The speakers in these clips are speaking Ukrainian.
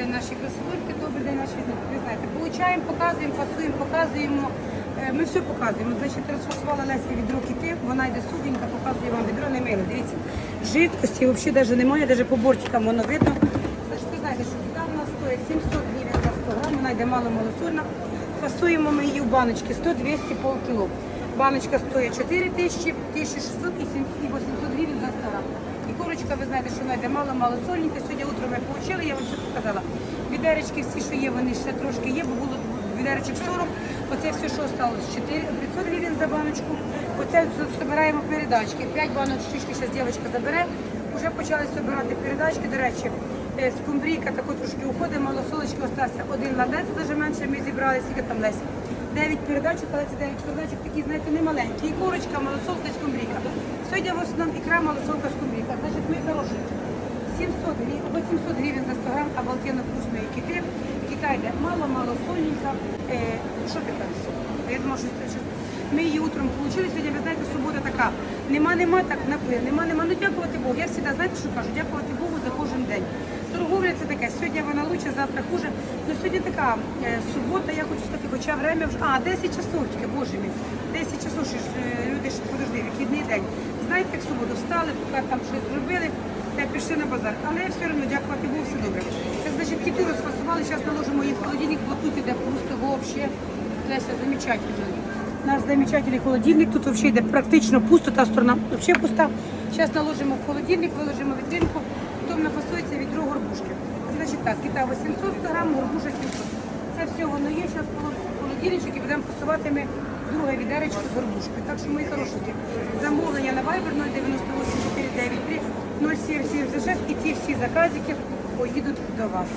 день наші красотульки, добрий день наші. Ви знаєте, получаємо, показуємо, фасуємо, показуємо. Е, Ми все показуємо. Значить, розфасувала Леся відро кіти, вона йде сухенька, показує вам відро, не мило. Дивіться, жидкості взагалі навіть немає, навіть по бортикам воно видно. Значить, ви знаєте, що кіта в нас стоїть 700 гривень за 100 грам, вона йде мало-малосольна. Фасуємо ми її в баночки 100-200 полкіло. Баночка стоїть 4 тисячі, 1600 і 7 і 800 гривень за 100 грам. І корочка, ви знаєте, що вона йде мало-мало сольненька. Сьогодні утром ми получили, я вам все показала. Відеречки всі, що є, вони ще трошки є, бо було відеречок 40. Оце все, що осталось, 4 500 гривень за баночку. Оце збираємо передачки. 5 банок штучки зараз дівчинка забере. Вже почали збирати передачки. До речі, е, скумбрійка тако трошки уходить, малосолочки остався один ладець, навіть менше ми зібрали, скільки там Леся. 9 передачок, але це 9 передачок такі, знаєте, не маленькі. І курочка, малосолка і. Сьогодні в основному ікра, малосолка, скумбрійка. Значить, ми хороші. 700 гривень, 800 гривень за 100 грам обалденно вкусної кити. Китай йде мало-мало сольника. Е, що кажеш? Я думаю, що. Ми її утром отримали. Сьогодні, ви знаєте, субота така. Нема, нема, так напи, нема, нема. Ну дякувати Богу. Я завжди, знаєте, що кажу? Дякувати Богу за кожен день. Торговля це таке. Сьогодні вона лучше, завтра хуже. Ну сьогодні така е, субота, я хочу сказати, хоча время вже. А, 10 часов тільки, боже мій. 10 часов, що ж е, люди ще подожди, вихідний день. Знаєте, як суботу встали, поки там щось зробили, та пішли на базар. Але все одно, дякувати Богу, все добре. Це значить, кіти розфасували, зараз наложимо їх в холодильник, бо тут іде пусто, взагалі. Леся, замечательно. Наш замечательний холодильник, тут взагалі йде практично пусто, та сторона взагалі пуста. Зараз наложимо в холодильник, виложимо вітринку, потім нафасується відро горбушки. Значить так, кита 800 100 грам, горбуша 700. Це все воно є, зараз в холодильничок і будемо фасувати ми друге відеречко з горбушкою. Так що, мої хорошенькі, замовлення на Viber 098 493 0776 і ці всі заказики поїдуть до вас.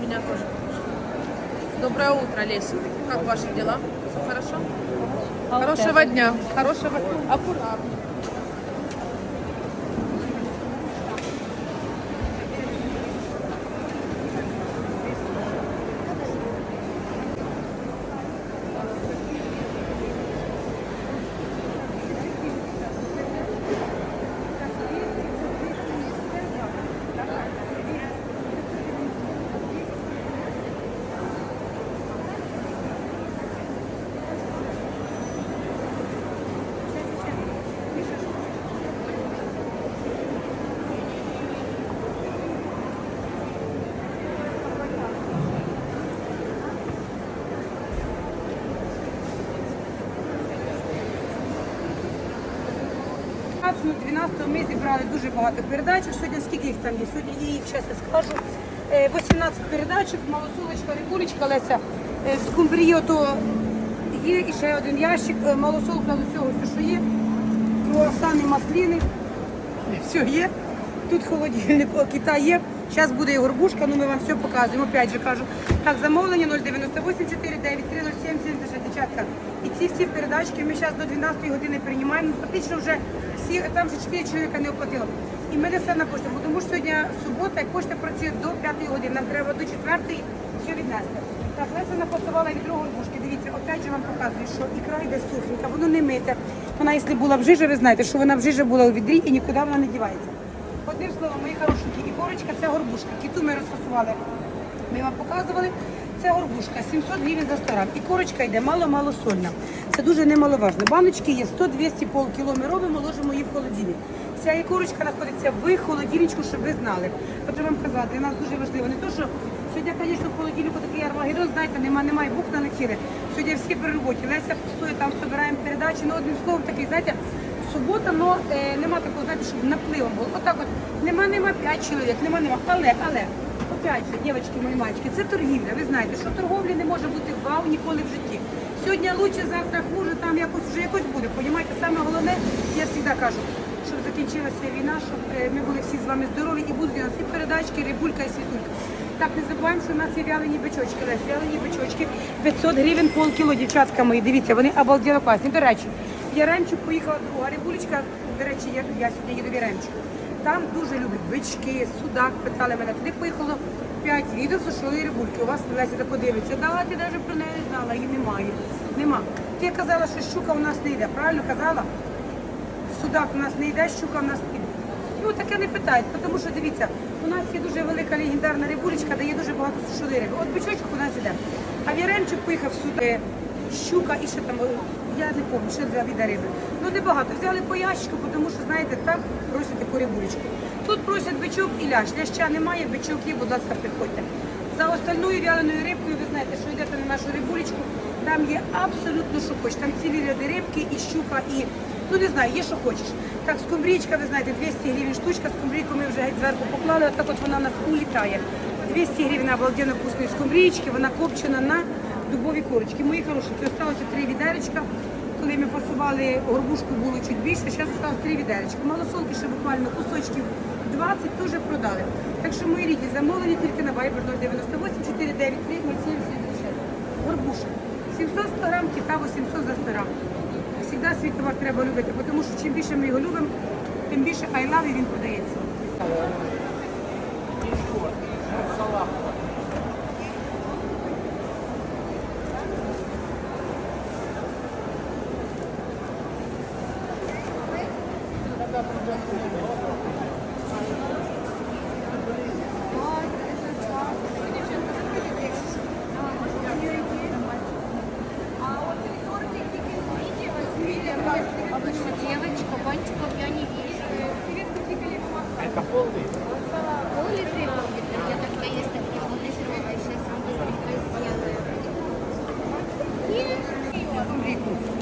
Меня тоже. Доброе утро, Леся. Как ваши дела? Все хорошо? Хорошего дня. Хорошего. Аккуратно. Ну, 12 ми зібрали дуже багато передач. Сьогодні скільки їх там є? Сьогодні я їх зараз скажу. Е, 18 передачок, малосолочка, рибулечка, Леся, з скумбріє, є і ще один ящик, малосолок малосолка з усього, все, що є. Круасани, масліни, все є. Тут холодильник, кита є. Зараз буде і горбушка, ну ми вам все показуємо. Опять же кажу. Так, замовлення 098 493 07 76 дівчатка. І ці всі передачки ми зараз до 12 години приймаємо. Практично вже всі, там вже 4 чоловіка не оплатило. І ми несемо на пошту, бо тому що сьогодні субота і працює до 5 години. Нам треба до 4 все віднести. Так, Леся напасувала відро горбушки. Дивіться, опять же вам показую, що ікра йде сухенька, воно не мите. Вона, якщо була в жижі, ви знаєте, що вона в жижі була у відрі і нікуди вона не дівається. Одним мої хорошенькі, і корочка це горбушка. Кіту ми розфасували. Ми вам показували. Це горбушка, 700 гривень за 100 грам. І корочка йде мало-мало сольна. Це дуже немаловажно. Баночки є 100-200 полкіло. Ми робимо, ложимо її в холодильник. Ця і корочка знаходиться в холодильничку, щоб ви знали. Хочу вам казати, для нас дуже важливо. Не то, що сьогодні, звісно, в холодильнику такий армагеддон, знаєте, нема, немає бук налетіли. Сьогодні всі при роботі. Леся стоїть там, збираємо передачі. Ну, одним словом, такий, знаєте, субота, але е, нема такого, знаєте, щоб напливом було. Отак от, нема, нема 5 чоловік, нема, нема. Але, але, опять же, дівчатки, мої мальчики, це торгівля. Ви знаєте, що торговлі не може бути вау ніколи в житті. Сьогодні лучше, завтра хуже, там якось вже якось буде. Понімаєте, саме головне, я завжди кажу, щоб закінчилася війна, щоб е, ми були всі з вами здорові і будуть у нас і передачки, рибулька, і світулька. Так, не забуваємо, що у нас є вялені бичочки. Вялені бичочки 500 гривень полкіло, дівчатка мої. Дивіться, вони обалденно класні. До речі, Яремчук поїхала друга рибулечка. До речі, я, я сьогодні їду в Яремчук. Там дуже люблять бички, судак, питали мене. Туди поїхало 5 відео, сушили рибульки. У вас Леся так подивиться. Да, ти навіть про неї не знала, її немає. Нема. Ти казала, що щука у нас не йде. Правильно казала? Судак у нас не йде, щука у нас піде. Ну таке не питають, тому що дивіться, у нас є дуже велика легендарна рибулечка, де є дуже багато риби. От бичочок у нас іде. А Віремчик поїхав сюди, щука і ще там, е, я не пам'ятаю, ще два віда риби. Ну небагато. Взяли по ящику, тому що, знаєте, так просять таку рибулечку. Тут просять бичок і лящ. Ляща немає, бичок є, будь ласка, приходьте. За остальною вяленою рибкою, ви знаєте, що йдете на нашу рибулечку, там є абсолютно що хочеш. Там цілі ряди рибки і щука, і ну не знаю, є що хочеш. Так, скумбрічка, ви знаєте, 200 гривень штучка, скумбрійку ми вже геть зверху поклали, отак от вона у нас улітає. 200 гривень обалденно вкусної скумбрічки, вона копчена на дубові корочки. Мої хороші, то залишилося три відеречка. Коли ми фасували горбушку, було чуть більше, зараз залишилось три відеречка. Малосолки ще буквально кусочків 20 теж продали. Так що мої рідні замовлені тільки на Viber 098 493 0776. Горбуша. 700 100 грам, кита 800 за 100 грам. Всегда свій товар треба любити, тому що чим більше ми його любимо, тим більше I love you він продається. Обычно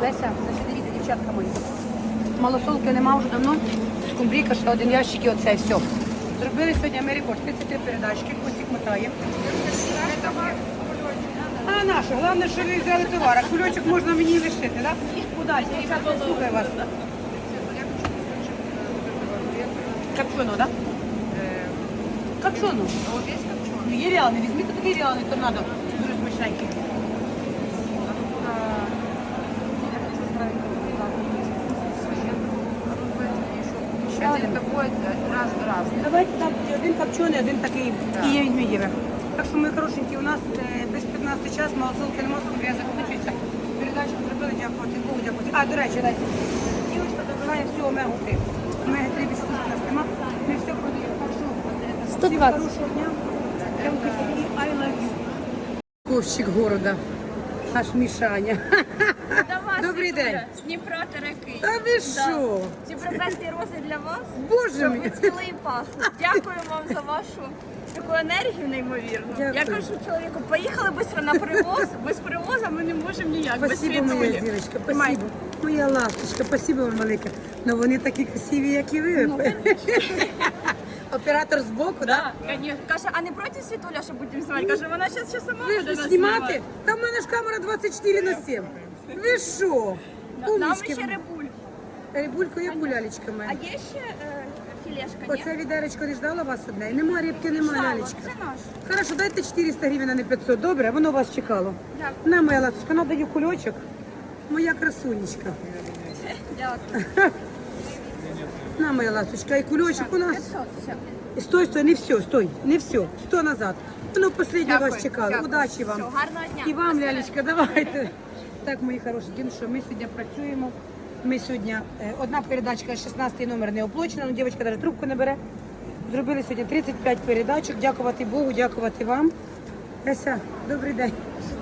Леся, значить, дивіться, дівчатка мої. Малосолки нема вже давно. Скумбрійка, ще один ящик і оце все. Зробили сьогодні ми рекорд. 33 передачки, Костік мотає. А наше, головне, що ви взяли товар. А кульочок можна мені лишити, так? Удачі, дівчатка, слухаю вас. Копчено, так? Копчено. Ну, є реальний, візьміть такий реальний торнадо. Дуже смачненький. Один такой, раз, раз. Давайте так, один копчений, один такий і є відмієве. Так що ми хорошенькі, у нас е, без 15 час, малосолки нема, я закінчується. Передачу зробили, дякувати Богу, дякувати. А, до речі, дайте. Дівчинка забирає всю омегу-3. Омега-3 більше у нас нема. Ми все продаємо. Так що, 120. всім хорошого дня. Я вам кажу, і I love you. Ковщик города. Наш Мішаня. Добрий день. З Дніпра Тереки. Та ви що? Ці прекрасні рози для вас. Боже Щоб мій. ви цвіли і пахли. Дякую вам за вашу таку енергію неймовірну. Дякую. Я кажу чоловіку, поїхали швидко на привоз. Без привоза ми не можемо ніяк, без Спасибо, моя світулі. зірочка, Тримайте. спасибо. Моя ласточка, спасибо вам велике. Ну вони такі красиві, як і ви. Оператор збоку? Да, конечно. Каже, а не проти світуля, що будемо знімати? Каже, вона зараз ще сама Ви буде ж нас знімати? Та в мене ж камера 24 на 7. Ви що? Да, Нам Умнички. ще рибуль. Рибулько, як гулялечка А моя. є ще е, філешка, ні? Оце відеречко не ждала вас одне? Нема рибки, нема лялечка. Це наш. Хорошо, дайте 400 гривень, а не 500. Добре, воно вас чекало. Дякую. На, моя ласточка, надаю кульочок. Моя красунечка. Дякую. На, моя ласточка, і кульочок у нас. 500, все. Стой, стой, не все, стой, не все. Сто назад. Ну, последнє Дякую, вас чекали. дякую. Удачі вам. Все, гарного дня. І вам, До Лялечка, давайте. Так, мої хороші, ну що, ми сьогодні працюємо. Ми сьогодні, е, одна передачка, 16 номер не оплачена, ну, дівчинка навіть трубку не бере. Зробили сьогодні 35 передачок. Дякувати Богу, дякувати вам. Леся, добрий день.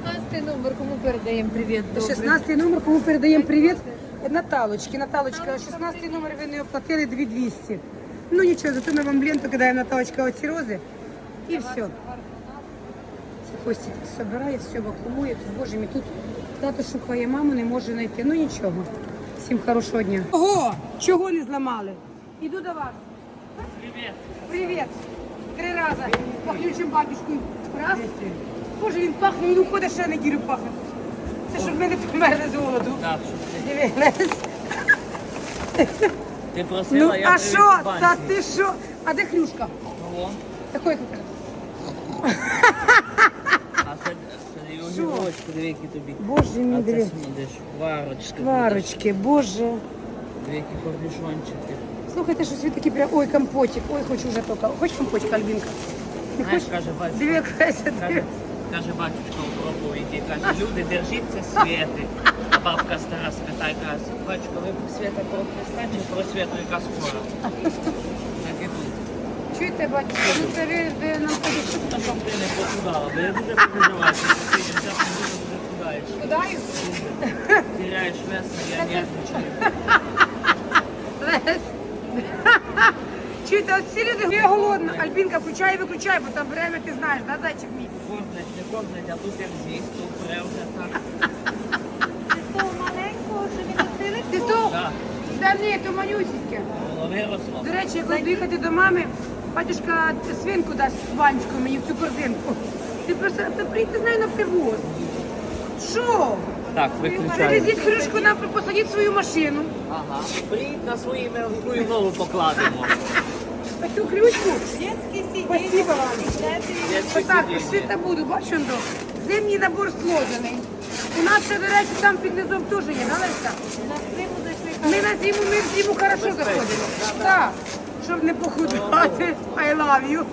16 номер, кому передаємо привіт? добрий? 16 номер, кому передаємо привіт. Наталочки. Наталочка, 16 номер ви не оплатили 2200. Ну нічого, зато ми вам ленту кидаємо Наталочка оці рози. І все. Це Костя собирає, все вакуумує. Боже мій, тут тато шукає маму, не може знайти. Ну нічого. Всім хорошого дня. Ого! Чого не зламали? Іду до вас. Привіт. Привіт. Три рази. Пахнючим батюшкою. Раз. Боже, він пахне, він уходить ще неділю пахне. Це щоб ми не померли з голоду. Дивись. Ти просила, Ну я а привіз що? банці. Та ти що? А де хрюшка? Вон. Такої купила. А це, це і огірочку, диви, які тобі. Боже мій, А це диви. смудиш, варочки. Шкварочки, боже. Диви, які корнішончики. Слухайте, щось ви такі прям, ой, компотик, ой, хочу вже тока. Хоч компотик, Альбінка? Не Знаєш, хочеш? каже батько. Диви, Кася, диви. каже батюшка у проповіді, каже, люди, держіться світи. А бабка стара спитає, каже, батюшка, ви свята про Христа чи про святу, яка скоро? Чуєте, батюшка, ну це ви, ви нам кажете, Та щоб ти не похудала, бо я дуже переживаю, що ти зараз дуже дуже худаєш. Кудаю? Теряєш вес, я нервничаю. Чуєте, от всі люди, я голодна. Альбінка, включай і виключай, бо там время ти знаєш, да, зайчик мій? Кормлять, не тут як з'їсть, то вже так. Це з того маленького, що він носили? Ти то? Так, Да ні, то голови росло. До речі, як буду їхати до мами, батюшка свинку дасть з Ванечкою мені в цю корзинку. Ти просто ти приїдьте з нею на привоз. Що? Так, Привезіть кришку на посадіть свою машину. Ага. Приїдь на свої, ми твою нову покладемо. Цю ключку. Спасибо вам. Отак, сидіння. світа буду, бачиш, Андро? Зимній набор сложений. У нас ще, до речі, там під низом теж є, зайшли. Ми на зиму, ми в зиму хорошо заходимо. Так, щоб не похудати. I love you.